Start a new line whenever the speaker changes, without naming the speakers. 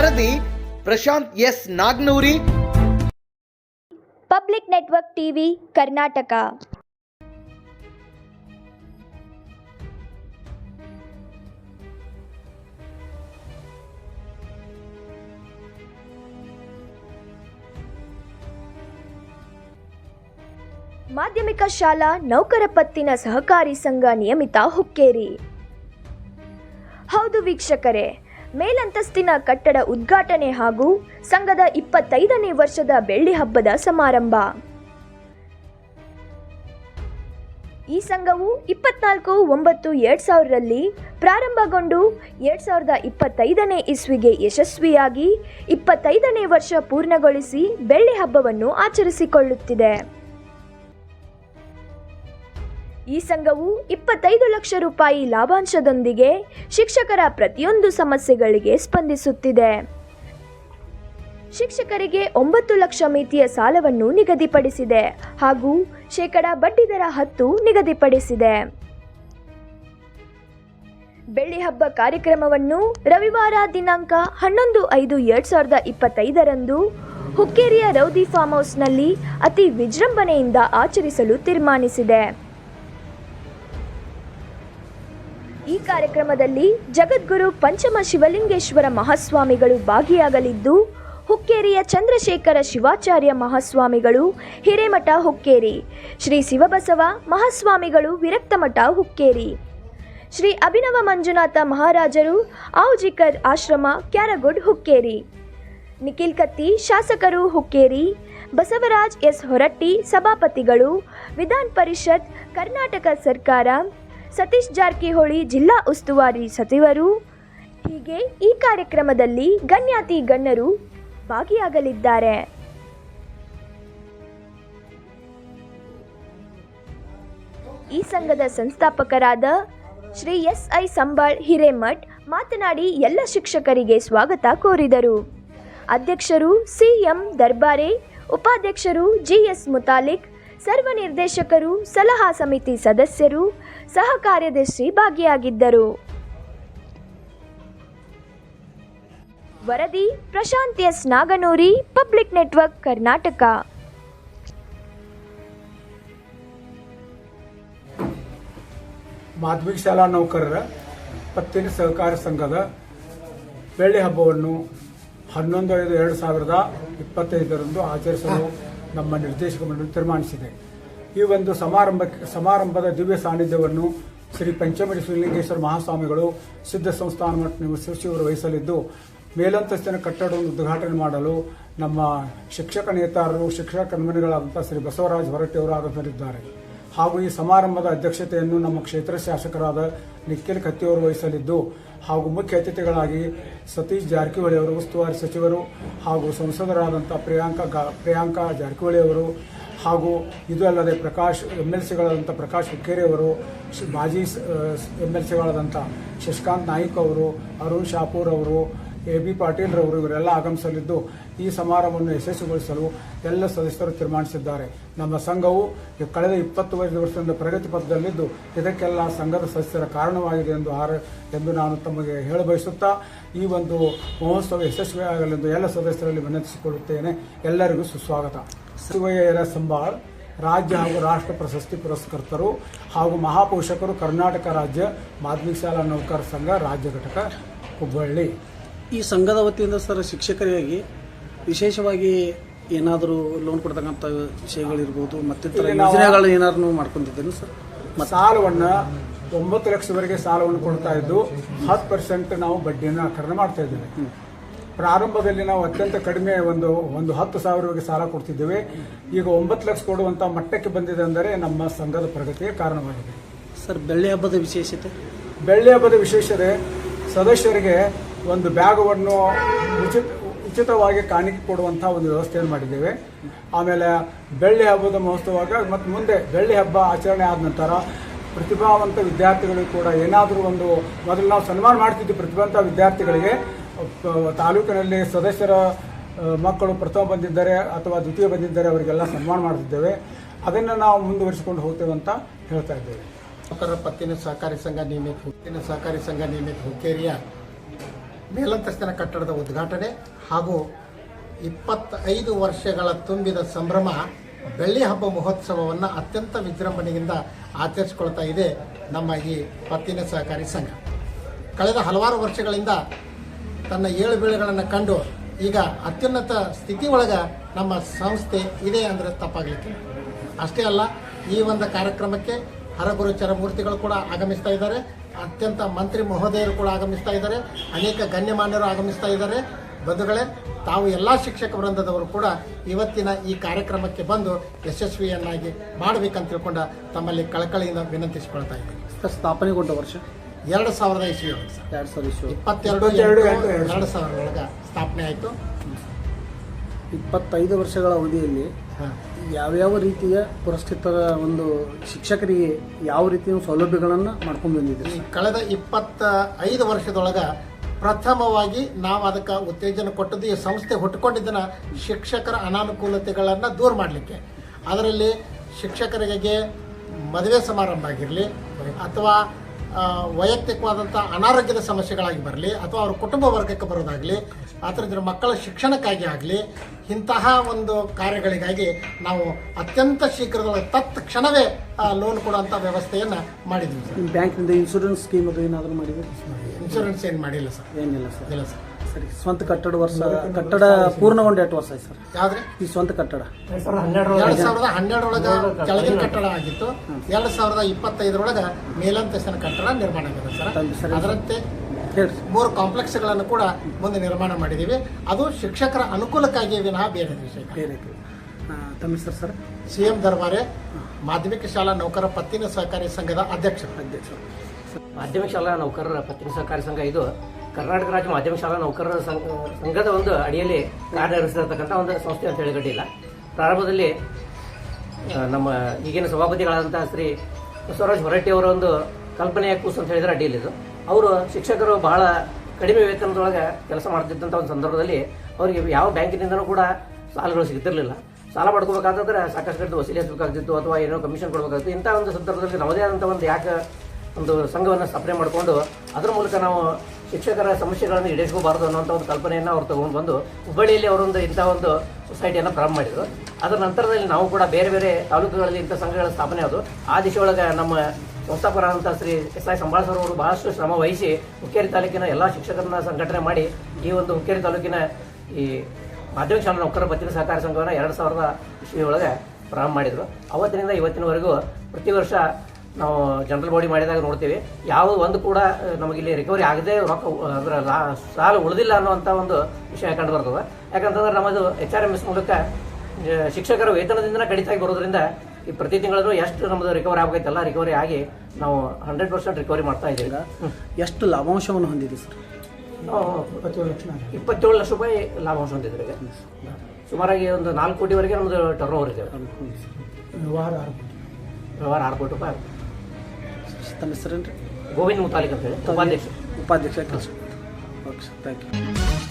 ವರದಿ Prashant S Nagnoori.
Public network TV Karnataka. ಮಾಧ್ಯಮಿಕ ಶಾಲಾ ನೌಕರ ಪತ್ತಿನ ಸಹಕಾರಿ ಸಂಘ ನಿಯಮಿತ ಹುಕ್ಕೇರಿ. ಹೌದು ವೀಕ್ಷಕರೇ ಮೇಲಂತಸ್ತಿನ ಕಟ್ಟಡ ಉದ್ಘಾಟನೆ ಹಾಗೂ ಸಂಘದ ಇಪ್ಪತ್ತೈದನೇ ವರ್ಷದ ಬೆಳ್ಳಿ ಹಬ್ಬದ ಸಮಾರಂಭ. ಈ ಸಂಘವು ಇಪ್ಪತ್ನಾಲ್ಕು ಒಂಬತ್ತು ಎರಡು ಸಾವಿರರಲ್ಲಿ ಪ್ರಾರಂಭಗೊಂಡು ಎರಡು ಸಾವಿರದ ಇಪ್ಪತ್ತೈದನೇ ಇಸ್ವಿಗೆ ಯಶಸ್ವಿಯಾಗಿ ಇಪ್ಪತ್ತೈದನೇ ವರ್ಷ ಪೂರ್ಣಗೊಳಿಸಿ ಬೆಳ್ಳಿ ಹಬ್ಬವನ್ನು ಆಚರಿಸಿಕೊಳ್ಳುತ್ತಿದೆ. ಈ ಸಂಘವು ಇಪ್ಪತ್ತೈದು ಲಕ್ಷ ರೂಪಾಯಿ ಲಾಭಾಂಶದೊಂದಿಗೆ ಶಿಕ್ಷಕರ ಪ್ರತಿಯೊಂದು ಸಮಸ್ಯೆಗಳಿಗೆ ಸ್ಪಂದಿಸುತ್ತಿದೆ. ಶಿಕ್ಷಕರಿಗೆ ಒಂಬತ್ತು ಲಕ್ಷ ಮಿತಿಯ ಸಾಲವನ್ನು ನಿಗದಿಪಡಿಸಿದೆ ಹಾಗೂ ಶೇಕಡ ಬಡ್ಡಿದರ ಹತ್ತು ನಿಗದಿಪಡಿಸಿದೆ. ಬೆಳ್ಳಿ ಹಬ್ಬ ಕಾರ್ಯಕ್ರಮವನ್ನು ರವಿವಾರ ದಿನಾಂಕ ಹನ್ನೊಂದು ಐದು ಎರಡ್ ಸಾವಿರದ ಇಪ್ಪತ್ತೈದರಂದು ಹುಕ್ಕೇರಿಯ ರೌದಿ ಫಾರ್ಮ್ ಹೌಸ್ನಲ್ಲಿ ಅತಿ ವಿಜೃಂಭಣೆಯಿಂದ ಆಚರಿಸಲು ತೀರ್ಮಾನಿಸಿದೆ. ಈ ಕಾರ್ಯಕ್ರಮದಲ್ಲಿ ಜಗದ್ಗುರು ಪಂಚಮ ಶಿವಲಿಂಗೇಶ್ವರ ಮಹಾಸ್ವಾಮಿಗಳು ಭಾಗಿಯಾಗಲಿದ್ದು, ಹುಕ್ಕೇರಿಯ ಚಂದ್ರಶೇಖರ ಶಿವಾಚಾರ್ಯ ಮಹಾಸ್ವಾಮಿಗಳು, ಹಿರೇಮಠ ಹುಕ್ಕೇರಿ, ಶ್ರೀ ಶಿವಬಸವ ಮಹಾಸ್ವಾಮಿಗಳು ವಿರಕ್ತಮಠ ಹುಕ್ಕೇರಿ, ಶ್ರೀ ಅಭಿನವ ಮಂಜುನಾಥ ಮಹಾರಾಜರು ಆವುಜಿಕರ್ ಆಶ್ರಮ ಕ್ಯಾರಗುಡ್ ಹುಕ್ಕೇರಿ, ನಿಖಿಲ್ ಕತ್ತಿ ಶಾಸಕರು ಹುಕ್ಕೇರಿ, ಬಸವರಾಜ್ ಎಸ್ ಹೊರಟ್ಟಿ ಸಭಾಪತಿಗಳು, ವಿಧಾನ ಪರಿಷತ್, ಕರ್ನಾಟಕ ಸರ್ಕಾರ ಸತೀಶ್ ಜಾರಕಿಹೊಳಿ ಜಿಲ್ಲಾ ಉಸ್ತುವಾರಿ ಸಚಿವರು. ಹೀಗೆ ಈ ಕಾರ್ಯಕ್ರಮದಲ್ಲಿ ಗಣ್ಯಾತಿ ಗಣ್ಯರು ಭಾಗಿಯಾಗಲಿದ್ದಾರೆ. ಈ ಸಂಘದ ಸಂಸ್ಥಾಪಕರಾದ ಶ್ರೀ ಎಸ್ ಐ ಸಂಬಾಳ್ ಹಿರೇಮಠ್ ಮಾತನಾಡಿ ಎಲ್ಲ ಶಿಕ್ಷಕರಿಗೆ ಸ್ವಾಗತ ಕೋರಿದರು. ಅಧ್ಯಕ್ಷರು ಸಿಎಂ ದರ್ಬಾರೆ, ಉಪಾಧ್ಯಕ್ಷರು ಜಿಎಸ್ ಮುತಾಲಿಕ್ ಸರ್ವ ನಿರ್ದೇಶಕರು, ಸಲಹಾ ಸಮಿತಿ ಸದಸ್ಯರು ಸಹ ಕಾರ್ಯದರ್ಶಿ ಭಾಗಿಯಾಗಿದ್ದರು. ವರದಿ, Prashant S. Naganoori, public network, Karnataka.
ಮಾಧ್ಯಮಿಕ ಶಾಲಾ ನೌಕರರ ಪತ್ತಿನ ಸಹಕಾರ ಸಂಘದ ಬೆಳ್ಳಿ ಹಬ್ಬವನ್ನು ಹನ್ನೊಂದು ಐದು ಎರಡು ಸಾವಿರದ ಇಪ್ಪತ್ತೈದರಂದು ಆಚರಿಸಲು ನಮ್ಮ ನಿರ್ದೇಶಕ ಮಂಡಳಿ ತೀರ್ಮಾನಿಸಿದೆ. ಈ ಒಂದು ಸಮಾರಂಭಕ್ಕೆ ಸಮಾರಂಭದ ದಿವ್ಯ ಸಾನ್ನಿಧ್ಯವನ್ನು ಶ್ರೀ ಪಂಚಮಡಿ ಶ್ರೀಲಿಂಗೇಶ್ವರ ಮಹಾಸ್ವಾಮಿಗಳು ಸಿದ್ಧ ಸಂಸ್ಥಾನ ಮಠ ಸಚಿವರು ವಹಿಸಲಿದ್ದು, ಮೇಲಂತಸ್ತಿನ ಕಟ್ಟಡವನ್ನು ಉದ್ಘಾಟನೆ ಮಾಡಲು ನಮ್ಮ ಶಿಕ್ಷಕ ನೇತಾರರು, ಶಿಕ್ಷಕ ಕಣ್ಮಣಿಗಳಾದಂಥ ಶ್ರೀ ಬಸವರಾಜ ಹೊರಟ್ಟಿಯವರು ಆಗಮಿಸಲಿದ್ದಾರೆ ಹಾಗೂ ಈ ಸಮಾರಂಭದ ಅಧ್ಯಕ್ಷತೆಯನ್ನು ನಮ್ಮ ಕ್ಷೇತ್ರ ಶಾಸಕರಾದ ನಿಖಿಲ್ ಕತ್ತಿಯವರು ವಹಿಸಲಿದ್ದು ಹಾಗೂ ಮುಖ್ಯ ಅತಿಥಿಗಳಾಗಿ ಸತೀಶ್ ಜಾರಕಿಹೊಳಿ ಅವರು, ಉಸ್ತುವಾರಿ ಸಚಿವರು ಹಾಗೂ ಸಂಸದರಾದಂಥ ಪ್ರಿಯಾಂಕಾ ಗಾ, ಪ್ರಿಯಾಂಕಾ ಜಾರಕಿಹೊಳಿ ಅವರು ಹಾಗೂ ಇದು ಅಲ್ಲದೆ ಪ್ರಕಾಶ್ ಎಂ ಎಲ್ ಸಿಗಳಾದಂಥ ಪ್ರಕಾಶ್ ಹುಕ್ಕೇರಿ ಅವರು, ಮಾಜಿ ಎಂ ಎಲ್ ಸಿಗಳಾದಂಥ ಶಶಿಕಾಂತ್ ನಾಯ್ಕ್ ಅವರು, ಅರುಣ್ ಶಾಪೂರ್ ಅವರು ಎ ಬಿ ಪಾಟೀಲ್ ರವರು ಇವರೆಲ್ಲ ಆಗಮಿಸಲಿದ್ದು ಈ ಸಮಾರಂಭವನ್ನು ಯಶಸ್ವಿಗೊಳಿಸಲು ಎಲ್ಲ ಸದಸ್ಯರು ತೀರ್ಮಾನಿಸಿದ್ದಾರೆ. ನಮ್ಮ ಸಂಘವು ಕಳೆದ ಇಪ್ಪತ್ತು ವರ್ಷದಿಂದ ಪ್ರಗತಿ ಪಥದಲ್ಲಿದ್ದು ಇದಕ್ಕೆಲ್ಲ ಸಂಘದ ಸದಸ್ಯರ ಕಾರಣವಾಗಿದೆ ಎಂದು ಆರ ಎಂದು ನಾನು ತಮಗೆ ಹೇಳ ಬಯಸುತ್ತಾ ಈ ಒಂದು ಮಹೋತ್ಸವ ಯಶಸ್ವಿಯಾಗಲೆಂದು ಎಲ್ಲ ಸದಸ್ಯರಲ್ಲಿ ವಿನಂತಿಸಿಕೊಳ್ಳುತ್ತೇನೆ. ಎಲ್ಲರಿಗೂ ಸುಸ್ವಾಗತ. ಶಿವಯ್ಯರ ಸಂಬಾಳ್, ರಾಜ್ಯ ಹಾಗೂ ರಾಷ್ಟ್ರ ಪ್ರಶಸ್ತಿ ಪುರಸ್ಕರ್ತರು ಹಾಗೂ ಮಹಾಪೋಷಕರು ಕರ್ನಾಟಕ ರಾಜ್ಯ ಮಾಧ್ಯಮಿಕ ಶಾಲಾ ನೌಕರ ಸಂಘ ರಾಜ್ಯ ಘಟಕ ಹುಬ್ಬಳ್ಳಿ.
ಈ ಸಂಘದ ವತಿಯಿಂದ ಸರ್ ಶಿಕ್ಷಕರಿಗಾಗಿ ವಿಶೇಷವಾಗಿ ಏನಾದರೂ ಲೋನ್ ಕೊಡ್ತಕ್ಕಂಥ ವಿಷಯಗಳಿರ್ಬೋದು ಮತ್ತಿತರ ಯೋಜನೆಗಳು ಏನಾದ್ರು ಮಾಡ್ಕೊಂಡಿದ್ದೇನೆ ಸರ್.
ಸಾಲವನ್ನು ಒಂಬತ್ತು ಲಕ್ಷವರೆಗೆ ಸಾಲವನ್ನು ಕೊಡ್ತಾ ಇದ್ದು ಹತ್ತು ಪರ್ಸೆಂಟ್ ನಾವು ಬಡ್ಡಿಯನ್ನು ಆಕರಣೆ ಮಾಡ್ತಾ ಇದ್ದೇವೆ. ಪ್ರಾರಂಭದಲ್ಲಿ ನಾವು ಅತ್ಯಂತ ಕಡಿಮೆ ಒಂದು ಒಂದು ಹತ್ತು ಸಾವಿರವರೆಗೆ ಸಾಲ ಕೊಡ್ತಿದ್ದೇವೆ. ಈಗ ಒಂಬತ್ತು ಲಕ್ಷ ಕೊಡುವಂಥ ಮಟ್ಟಕ್ಕೆ ಬಂದಿದೆ ಅಂದರೆ ನಮ್ಮ ಸಂಘದ ಪ್ರಗತಿಗೆ ಕಾರಣವಾಗಿದೆ.
ಸರ್ ಬೆಳ್ಳಿ ಹಬ್ಬದ ವಿಶೇಷತೆ?
ಬೆಳ್ಳಿ ಹಬ್ಬದ ವಿಶೇಷತೆ ಸದಸ್ಯರಿಗೆ ಒಂದು ಬ್ಯಾಗವನ್ನು ಉಚಿತ ಉಚಿತವಾಗಿ ಕಾಣಿಕೆ ಕೊಡುವಂಥ ಒಂದು ವ್ಯವಸ್ಥೆಯನ್ನು ಮಾಡಿದ್ದೇವೆ. ಆಮೇಲೆ ಬೆಳ್ಳಿ ಹಬ್ಬದ ಮಹೋತ್ಸವಾಗ ಮತ್ತು ಮುಂದೆ ಬೆಳ್ಳಿ ಹಬ್ಬ ಆಚರಣೆ ಆದ ನಂತರ ಪ್ರತಿಭಾವಂತ ವಿದ್ಯಾರ್ಥಿಗಳಿಗೂ ಕೂಡ ಏನಾದರೂ ಒಂದು ಮೊದಲು ನಾವು ಸನ್ಮಾನ ಮಾಡ್ತಿದ್ವಿ ಪ್ರತಿಭಾವಂತ ವಿದ್ಯಾರ್ಥಿಗಳಿಗೆ ತಾಲೂಕಿನಲ್ಲಿ ಸದಸ್ಯರ ಮಕ್ಕಳು ಪ್ರಥಮ ಬಂದಿದ್ದಾರೆ ಅಥವಾ ದ್ವಿತೀಯ ಬಂದಿದ್ದಾರೆ ಅವರಿಗೆಲ್ಲ ಸನ್ಮಾನ ಮಾಡ್ತಿದ್ದೇವೆ. ಅದನ್ನು ನಾವು ಮುಂದುವರಿಸಿಕೊಂಡು ಹೋಗ್ತೇವೆ ಅಂತ ಹೇಳ್ತಾ ಇದ್ದೇವೆ.
ಪತ್ತಿನ ಸಹಕಾರಿ ಸಂಘ ನಿಯಮಿತ ಪತ್ತಿನ ಸಹಕಾರಿ ಸಂಘ ನಿಯಮಿತ ಹುಕ್ಕೇರಿಯ ಮೇಲಂತಸ್ತಿನ ಕಟ್ಟಡದ ಉದ್ಘಾಟನೆ ಹಾಗೂ ಇಪ್ಪತ್ತೈದು ವರ್ಷಗಳ ತುಂಬಿದ ಸಂಭ್ರಮ ಬೆಳ್ಳಿ ಹಬ್ಬ ಮಹೋತ್ಸವವನ್ನು ಅತ್ಯಂತ ವಿಜೃಂಭಣೆಯಿಂದ ಆಚರಿಸಿಕೊಳ್ತಾ ಇದೆ ನಮ್ಮ ಈ ಪತ್ತಿನ ಸಹಕಾರಿ ಸಂಘ. ಕಳೆದ ಹಲವಾರು ವರ್ಷಗಳಿಂದ ತನ್ನ ಏಳು ಬೀಳುಗಳನ್ನು ಕಂಡು ಈಗ ಅತ್ಯುನ್ನತ ಸ್ಥಿತಿ ಒಳಗೆ ನಮ್ಮ ಸಂಸ್ಥೆ ಇದೆ ಅಂದರೆ ತಪ್ಪಾಗಲಿಕ್ಕೆ. ಅಷ್ಟೇ ಅಲ್ಲ, ಈ ಒಂದು ಕಾರ್ಯಕ್ರಮಕ್ಕೆ ಹರಗುರು ಚರಮೂರ್ತಿಗಳು ಕೂಡ ಆಗಮಿಸ್ತಾ ಇದ್ದಾರೆ. ಅತ್ಯಂತ ಮಂತ್ರಿ ಮಹೋದಯರು ಕೂಡ ಆಗಮಿಸ್ತಾ ಇದ್ದಾರೆ. ಅನೇಕ ಗಣ್ಯಮಾನ್ಯರು ಆಗಮಿಸ್ತಾ ಇದ್ದಾರೆ. ಬಂಧುಗಳೇ ತಾವು ಎಲ್ಲ ಶಿಕ್ಷಕ ವೃಂದದವರು ಕೂಡ ಇವತ್ತಿನ ಈ ಕಾರ್ಯಕ್ರಮಕ್ಕೆ ಬಂದು ಯಶಸ್ವಿಯನ್ನಾಗಿ ಮಾಡಬೇಕಂತ ತಿಳ್ಕೊಂಡ ತಮ್ಮಲ್ಲಿ ಕಳಕಳಿಯಿಂದ ವಿನಂತಿಸಿಕೊಳ್ತಾ ಇದ್ದೀನಿ.
ಸರ್ ಸ್ಥಾಪನೆಗೊಂಡ ವರ್ಷ?
ಎರಡು ಸಾವಿರದ ಇಸ್ವಿ
ಎರಡು ಸಾವಿರ
ಇಪ್ಪತ್ತೆರಡು
ಎರಡು
ಎರಡು ಸಾವಿರದ ಒಳಗೆ ಸ್ಥಾಪನೆ ಆಯಿತು.
ಇಪ್ಪತ್ತೈದು ವರ್ಷಗಳ ಅವಧಿಯಲ್ಲಿ
ಹಾಂ.
ಯಾವ್ಯಾವ ರೀತಿಯ ಪುರಸ್ಕೃತರ ಒಂದು ಶಿಕ್ಷಕರಿಗೆ ಯಾವ ರೀತಿಯ ಸೌಲಭ್ಯಗಳನ್ನು ಮಾಡ್ಕೊಂಡು
ಬಂದಿದ್ರಿ ಕಳೆದ ಇಪ್ಪತ್ತ ಐದು ವರ್ಷದೊಳಗ ಪ್ರಥಮವಾಗಿ ನಾವು ಅದಕ್ಕೆ ಉತ್ತೇಜನ ಕೊಟ್ಟದ್ದು ಈ ಸಂಸ್ಥೆ ಹುಟ್ಟುಕೊಂಡಿದ್ದನ್ನ ಶಿಕ್ಷಕರ ಅನಾನುಕೂಲತೆಗಳನ್ನು ದೂರ ಮಾಡಲಿಕ್ಕೆ. ಅದರಲ್ಲಿ ಶಿಕ್ಷಕರಿಗೆ ಮದುವೆ ಸಮಾರಂಭ ಆಗಿರಲಿ ಅಥವಾ ವೈಯಕ್ತಿಕವಾದಂಥ ಅನಾರೋಗ್ಯದ ಸಮಸ್ಯೆಗಳಾಗಿ ಬರಲಿ ಅಥವಾ ಅವ್ರ ಕುಟುಂಬ ವರ್ಗಕ್ಕೆ ಬರೋದಾಗಲಿ ಅಥವಾ ಮಕ್ಕಳ ಶಿಕ್ಷಣಕ್ಕಾಗಿ ಆಗಲಿ ಇಂತಹ ಒಂದು ಕಾರ್ಯಗಳಿಗಾಗಿ ನಾವು ಅತ್ಯಂತ ಶೀಘ್ರದೊಳಗೆ ತತ್ಕ್ಷಣವೇ ಲೋನ್ ಕೊಡುವಂಥ ವ್ಯವಸ್ಥೆಯನ್ನು ಮಾಡಿದ್ವಿ ಸರ್.
ಇನ್ಶೂರೆನ್ಸ್ ಸ್ಕೀಮ್ ಅದು ಏನಾದರೂ ಮಾಡಿದ್ದೀರಿ?
ಇನ್ಶೂರೆನ್ಸ್ ಏನು ಮಾಡಿಲ್ಲ ಸರ್.
ಏನಿಲ್ಲ ಸರ್.
ಇಲ್ಲ ಸರ್.
ಸರಿ ಸ್ವಂತ ಕಟ್ಟಡ ವರ್ಷ ಕಟ್ಟಡ ಪೂರ್ಣಗೊಂಡ ಎಷ್ಟು ವರ್ಷ ಆಯ್ತು ಸರ್?
ಯಾವ್ದ್ರಿ?
ಈ ಸ್ವಂತ ಕಟ್ಟಡ.
ಎರಡ್ ಸಾವಿರದ ಹನ್ನೆರಡರೊಳಗ. ಕೆಳಗಿನ ಕಟ್ಟಡ ಆಗಿತ್ತು. ಎರಡ್ ಸಾವಿರದ ಇಪ್ಪತ್ತೈದರೊಳಗ ಮೇಲಂತಸ್ತಿನ ಕಟ್ಟಡ ನಿರ್ಮಾಣ ಆಗಿದೆ
ಸರಿ,
ಸರ್. ಅದರಂತೆ ಮೂರು ಕಾಂಪ್ಲೆಕ್ಸ್ಗಳನ್ನು ಕೂಡ ಮುಂದೆ ನಿರ್ಮಾಣ ಮಾಡಿದ್ದೀವಿ ಅದು ಶಿಕ್ಷಕರ ಅನುಕೂಲಕ್ಕಾಗಿ ವಿನಃ ಬೇರೆ ವಿಷಯ
ತಮ್ಮ ಹೆಸರು ಸರ್?
ಸಿ ಎಂ ದರ್ಬಾರೆ ಮಾಧ್ಯಮಿಕ ಶಾಲಾ ನೌಕರ ಪತ್ತಿನ ಸಹಕಾರಿ ಸಂಘದ ಅಧ್ಯಕ್ಷ
ಅಧ್ಯಕ್ಷ
ಮಾಧ್ಯಮಿಕ ಶಾಲಾ ನೌಕರರ ಪತ್ತಿನ ಸಹಕಾರಿ ಸಂಘ ಇದು. ಕರ್ನಾಟಕ ರಾಜ್ಯ ಮಾಧ್ಯಮ ಶಾಲಾ ನೌಕರರ ಸಂಘ, ಸಂಘದ ಒಂದು ಅಡಿಯಲ್ಲಿ ಕಾರ್ಯನಿರ್ವಹಿಸಿರ್ತಕ್ಕಂಥ ಒಂದು ಸಂಸ್ಥೆ ಅಂತ ಹೇಳಿ ಗಡ್ಡಿಲ್ಲ ಪ್ರಾರಂಭದಲ್ಲಿ ನಮ್ಮ ಈಗಿನ ಸಭಾಪತಿಗಳಾದಂಥ ಶ್ರೀ ಬಸವರಾಜ್ ಹೊರಟ್ಟಿ ಅವರ ಒಂದು ಕಲ್ಪನೆಯ ಕೂಸು ಅಂತ ಹೇಳಿದ್ರೆ ಅಡ್ಡಿಯಲ್ಲಿದ್ದು ಅವರು ಶಿಕ್ಷಕರು ಬಹಳ ಕಡಿಮೆ ವೇತನದೊಳಗೆ ಕೆಲಸ ಮಾಡ್ತಿದ್ದಂಥ ಒಂದು ಸಂದರ್ಭದಲ್ಲಿ ಅವರಿಗೆ ಯಾವ ಬ್ಯಾಂಕಿನಿಂದಲೂ ಕೂಡ ಸಾಲಗಳು ಸಿಗ್ತಿರಲಿಲ್ಲ. ಸಾಲ ಪಡ್ಕೋಬೇಕಾದ್ರೆ ಸಾಕಷ್ಟು ವಸೂಲಿಸಬೇಕಾಗ್ತಿತ್ತು ಅಥವಾ ಏನೋ ಕಮಿಷನ್ ಕೊಡಬೇಕಾಗ್ತಿತ್ತು. ಇಂಥ ಒಂದು ಸಂದರ್ಭದಲ್ಲಿ ನಮ್ಮದೇ ಆದಂಥ ಒಂದು ಯಾಕೆ ಒಂದು ಸಂಘವನ್ನು ಸ್ಥಾಪನೆ ಮಾಡಿಕೊಂಡು ಅದರ ಮೂಲಕ ನಾವು ಶಿಕ್ಷಕರ ಸಮಸ್ಯೆಗಳನ್ನು ಈಡೇರಿಸಬಾರದು ಅನ್ನೋಂಥ ಒಂದು ಕಲ್ಪನೆಯನ್ನು ಅವ್ರು ತಗೊಂಡು ಬಂದು ಹುಬ್ಬಳ್ಳಿಯಲ್ಲಿ ಅವರೊಂದು ಇಂಥ ಒಂದು ಸೊಸೈಟಿಯನ್ನು ಪ್ರಾರಂಭ ಮಾಡಿದರು. ಅದರ ನಂತರದಲ್ಲಿ ನಾವು ಕೂಡ ಬೇರೆ ಬೇರೆ ತಾಲೂಕುಗಳಲ್ಲಿ ಇಂಥ ಸಂಘಗಳ ಸ್ಥಾಪನೆ ಆದವು ಆ ದಿಶೆಯೊಳಗೆ ನಮ್ಮ ಸಂಸ್ಥಾಪಕರಾದಂಥ ಶ್ರೀ ಎಸ್ ಐ ಸಂಬಾಳ್ ಅವರು ಬಹಳಷ್ಟು ಶ್ರಮ ವಹಿಸಿ ಹುಕ್ಕೇರಿ ತಾಲೂಕಿನ ಎಲ್ಲ ಶಿಕ್ಷಕರನ್ನ ಸಂಘಟನೆ ಮಾಡಿ ಈ ಒಂದು ಹುಕ್ಕೇರಿ ತಾಲೂಕಿನ ಈ ಮಾಧ್ಯಮಿಕ ಶಾಲಾ ನೌಕರರ ಪತ್ತಿನ ಸಹಕಾರ ಸಂಘವನ್ನು ಎರಡು ಸಾವಿರದ ಇಸ್ವಿ ಪ್ರಾರಂಭ ಮಾಡಿದರು. ಅವತ್ತಿನಿಂದ ಇವತ್ತಿನವರೆಗೂ ಪ್ರತಿ ವರ್ಷ ನಾವು ಜನರಲ್ ಬಾಡಿ ಮಾಡಿದಾಗ ನೋಡ್ತೀವಿ. ಯಾವ ಒಂದು ಕೂಡ ನಮಗಿಲ್ಲಿ ರಿಕವರಿ ಆಗದೆ ರೊಕ್ಕ ಅಂದ್ರೆ ಲಾ- ಸಾಲ ಉಳಿದಿಲ್ಲ ಅನ್ನುವಂಥ ಒಂದು ವಿಷಯ ಕಂಡು ಬರ್ತದೆ. ಯಾಕಂತಂದ್ರೆ ನಮ್ಮದು ಎಚ್ ಆರ್ ಎಂ ಎಸ್ ಮೂಲಕ ಶಿಕ್ಷಕರ ವೇತನದಿಂದ ಕಡಿತಾಗಿ ಬರೋದ್ರಿಂದ ಈ ಪ್ರತಿ ತಿಂಗಳೂ ಎಷ್ಟು ನಮ್ಮದು ರಿಕವರಿ ಆಗಬೇಕಲ್ಲ ರಿಕವರಿ ಆಗಿ ನಾವು ಹಂಡ್ರೆಡ್ ಪರ್ಸೆಂಟ್ ರಿಕವರಿ ಮಾಡ್ತಾ ಇದ್ದೀವಿ.
ಎಷ್ಟು ಲಾಭಾಂಶವನ್ನು ಹೊಂದಿದೆ ಸರ್?
ನಾವು
ಇಪ್ಪತ್ತೇಳು ಲಕ್ಷ ಆಗಿದೆ.
ಇಪ್ಪತ್ತೇಳು ಲಕ್ಷ ರೂಪಾಯಿ ಲಾಭಾಂಶ ಹೊಂದಿದ್ರೆ ಈಗ. ಸುಮಾರಾಗಿ ಒಂದು ನಾಲ್ಕು ಕೋಟಿವರೆಗೆ ನಮ್ಮದು ಟರ್ನ್ ಓವರ್ ಇದೆ
ವ್ಯವಹಾರ.
ವ್ಯವಹಾರ ಆರು ಕೋಟಿ ರೂಪಾಯಿ
ತಮ್ಮ ಹೆಸರೇನ್ರಿ
ಗೋವಿಂದ ಮುತಾಲಿಕ್ ಅಂತ ಹೇಳಿ. ಉಪಾಧ್ಯಕ್ಷ.
ಉಪಾಧ್ಯಕ್ಷ. ಕೆಲಸ ಓಕೆ ಸರ್. Thank you